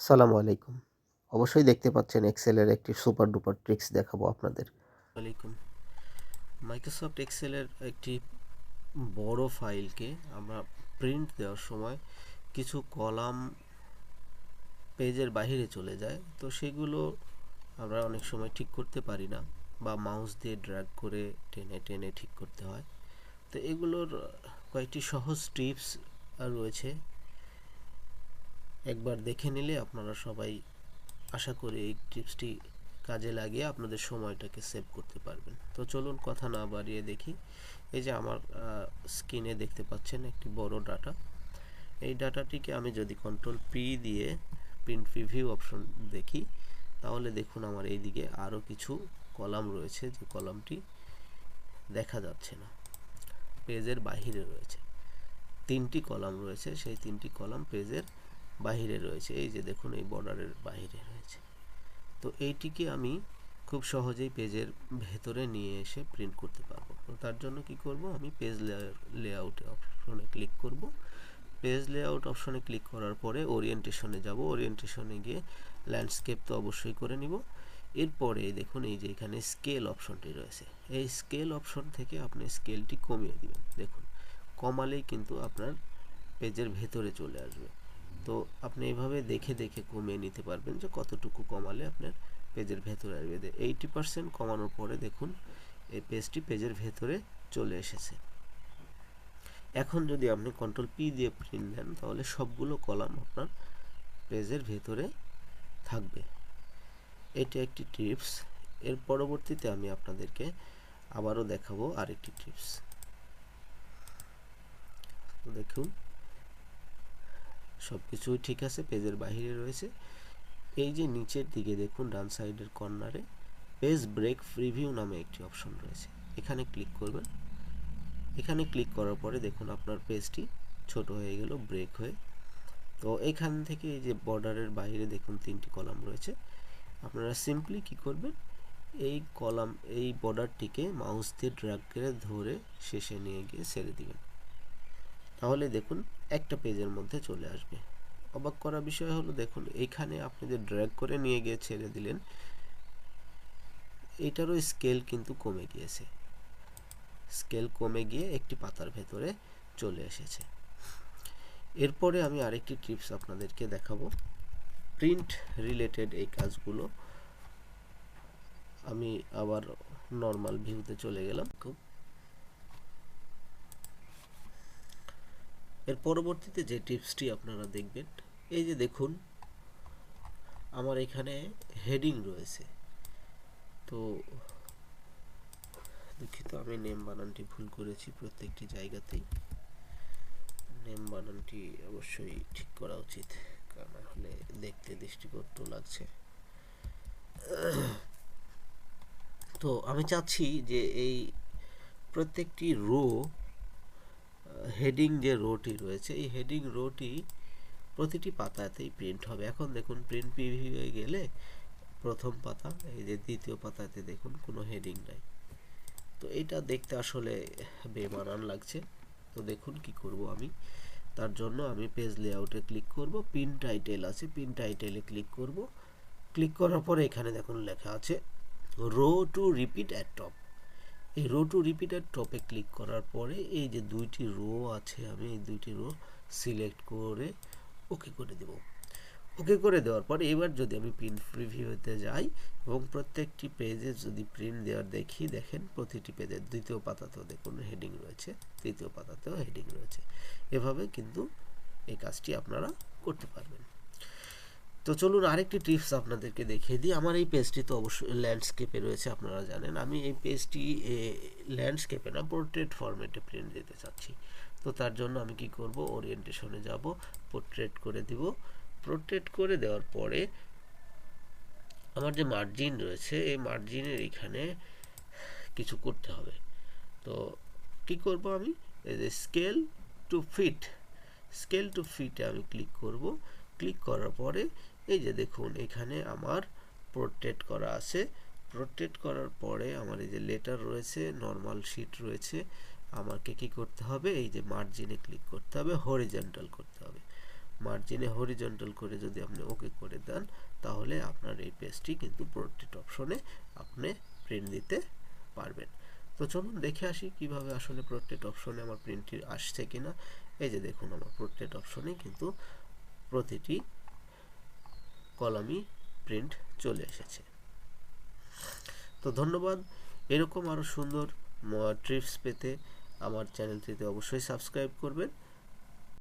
আসসালামু আলাইকুম। অবশ্যই দেখতে পাচ্ছেন এক্সেলের একটি সুপার ডুপার ট্রিক্স দেখাবো আপনাদের। আলাইকুম মাইক্রোসফট এক্সেলের একটি বড় ফাইলকে আমরা প্রিন্ট দেওয়ার সময় কিছু কলাম পেজের বাইরে চলে যায়। তো সেগুলো আমরা অনেক সময় ঠিক করতে পারি না বা মাউস দিয়ে ড্র্যাগ করে টেনে টেনে ঠিক করতে হয়। তো এগুলোর কয়েকটি সহজ টিপস রয়েছে। একবার দেখে নিলে আপনারা সবাই আশা করি এই টিপসটি কাজে লাগিয়ে আপনাদের সময়টাকে সেভ করতে পারবেন। তো চলুন কথা না বাড়িয়ে দেখি। এই যে আমার স্ক্রিনে দেখতে পাচ্ছেন একটি বড় ডাটা। এই ডাটাটিকে আমি যদি কন্ট্রোল পি দিয়ে প্রিন্ট প্রিভিউ অপশন দেখি, তাহলে দেখুন আমার এইদিকে আরও কিছু কলাম রয়েছে, যে কলামটি দেখা যাচ্ছে না। পেজের বাহিরে রয়েছে। তিনটি কলাম রয়েছে, সেই তিনটি কলাম পেজের বাহিরে রয়েছে। এই যে দেখুন, এই বর্ডারের বাহিরে রয়েছে। তো এইটিকে আমি খুব সহজেই পেজের ভেতরে নিয়ে এসে প্রিন্ট করতে পারব। তো তার জন্য কি করব? আমি পেজ লেআউট অপশনে ক্লিক করব। পেজ লেআউট অপশনে ক্লিক করার পরে ওরিয়েন্টেশনে যাব। ওরিয়েন্টেশনে গিয়ে ল্যান্ডস্কেপ তো অবশ্যই করে নিব। এরপরে দেখুন, এই যে এখানে স্কেল অপশনটি রয়েছে। এই স্কেল অপশন থেকে আপনি স্কেলটি কমিয়ে দিবেন। দেখুন, কমালেই কিন্তু আপনার পেজের ভেতরে চলে আসবে। তো আপনি এইভাবে দেখে দেখে কমিয়ে নিতে পারবেন যে কতটুকু কমালে আপনার পেজের ভেতরে আসবে। এইটি পার্সেন্ট কমানোর পরে দেখুন, এই পেজটি পেজের ভেতরে চলে এসেছে। এখন যদি আপনি কন্ট্রোল পি দিয়ে প্রিন্ট দেন তাহলে সবগুলো কলাম আপনার পেজের ভেতরে থাকবে। এটি একটি টিপস এর পরবর্তীতে আমি আপনাদেরকে আবারও দেখাবো আরেকটি টিপস দেখুন সব কিছুই ঠিক আছে, পেজের বাহিরে রয়েছে। এই যে নিচের দিকে দেখুন, ডান সাইডের কর্নারে পেজ ব্রেক প্রিভিউ নামে একটি অপশন রয়েছে। এখানে ক্লিক করবেন। এখানে ক্লিক করার পরে দেখুন আপনার পেজটি ছোট হয়ে গেল, ব্রেক হয়ে। তো এখান থেকে এই যে বর্ডারের বাইরে দেখুন তিনটি কলাম রয়েছে। আপনারা সিম্পলি কি করবেন, এই কলাম, এই বর্ডারটিকে মাউস দিয়ে ড্র্যাগ করে ধরে শেষে নিয়ে গিয়ে ছেড়ে দিবেন। তাহলে দেখুন, একটা পেজের মধ্যে চলে আসবে। অবাক করা বিষয় হলো, দেখুন, এইখানে আপনি যে ড্র্যাগ করে নিয়ে গিয়ে ছেড়ে দিলেন এটারও স্কেল কিন্তু কমে গিয়েছে। স্কেল কমে গিয়ে একটি পাতার ভেতরে চলে এসেছে। এরপরে আমি আরেকটি টিপস আপনাদেরকে দেখাবো। প্রিন্ট রিলেটেড এই কাজগুলো আমি আবার নর্মাল ভিউতে চলে গেলাম। খুব এর পরবর্তীতে যে টিপসটি আপনারা দেখবেন, এই যে দেখুন, আমার এখানে হেডিং রয়েছে। তো, দুঃখিত, আমি নেম বানানটি ভুল করেছি প্রত্যেকটি জায়গাতেই। নেম বানানটি অবশ্যই ঠিক করা উচিত, কারণ হলে দেখতে দৃষ্টিকট্ট লাগছে। তো, আমি চাচ্ছি যে এই প্রত্যেকটি রো হেডিং যে রোটি রয়েছে, এই হেডিং রোটি প্রতিটি পাতাতেই প্রিন্ট হবে। এখন দেখুন প্রিন্ট প্রিভিউয়ে গেলে প্রথম পাতা, এই যে দ্বিতীয় পাতাতে দেখুন, কোনো হেডিং নাই। তো এটা দেখতে আসলে বেমানান লাগছে। তো দেখুন কি করব আমি। তার জন্য আমি পেজ লেআউটে ক্লিক করব পিন টাইটেল আছে পিন টাইটেলে ক্লিক করব। ক্লিক করার পরে এখানে দেখুন লেখা আছে row to repeat at top এই রো টু রিপিটার টপে ক্লিক করার পরে এই যে দুইটি রো আছে, আমি এই দুইটি রো সিলেক্ট করে ওকে করে দেব। ওকে করে দেওয়ার পর এবার যদি আমি প্রিন্ট প্রিভিউতে যাই এবং প্রত্যেকটি পেজে যদি প্রিন্ট দেওয়ার দেখি, দেখেন প্রতিটি পেজের দ্বিতীয় পাতাতেও দেখুন হেডিং রয়েছে, তৃতীয় পাতাতেও হেডিং রয়েছে। এভাবে কিন্তু এই কাজটি আপনারা করতে পারবেন। তো চলুন আরেকটি টিপস আপনাদেরকে দেখিয়ে দিই। আমার এই পেজটি তো অবশ্যই ল্যান্ডস্কেপে রয়েছে, আপনারা জানেন। আমি এই পেজটি ল্যান্ডস্কেপে না পোর্ট্রেট ফরম্যাটে প্রিন্ট দিতে চাচ্ছি। তো তার জন্য আমি কি করব? ওরিয়েন্টেশনে যাব পোর্ট্রেট করে দিব। পোর্ট্রেট করে দেওয়ার পরে আমার যে মার্জিন রয়েছে, এই মার্জিনের এখানে কিছু করতে হবে। তো কি করব আমি? এই যে scale to fit scale to ফিটে আমি ক্লিক করব। ক্লিক করার পরে এই যে দেখুন, এখানে আমার প্রোটেট করা আছে। প্রোটেট করার পরে আমার এই যে লেটার রয়েছে নর্মাল শিট রয়েছে, আমাকে কি করতে হবে? এই যে মার্জিনে ক্লিক করতে হবে হরিজেন্টাল করতে হবে। মার্জিনে হরিজেন্টাল করে যদি আপনি ওকে করে দেন, তাহলে আপনার এই পেজটি কিন্তু প্রোটেক্ট অপশনে আপনি প্রিন্ট দিতে পারবেন। তো চলুন দেখে আসি কীভাবে আসলে প্রোটেক্ট অপশনে আমার প্রিন্টটি আসছে কিনা। এই যে দেখুন, আমার প্রোটেক্ট অপশনে কিন্তু প্রতিটি কলামই প্রিন্ট চলে এসেছে। তো ধন্যবাদ। এরকম আরও সুন্দর ট্রিপস পেতে আমার চ্যানেলটিতে অবশ্যই সাবস্ক্রাইব করবেন।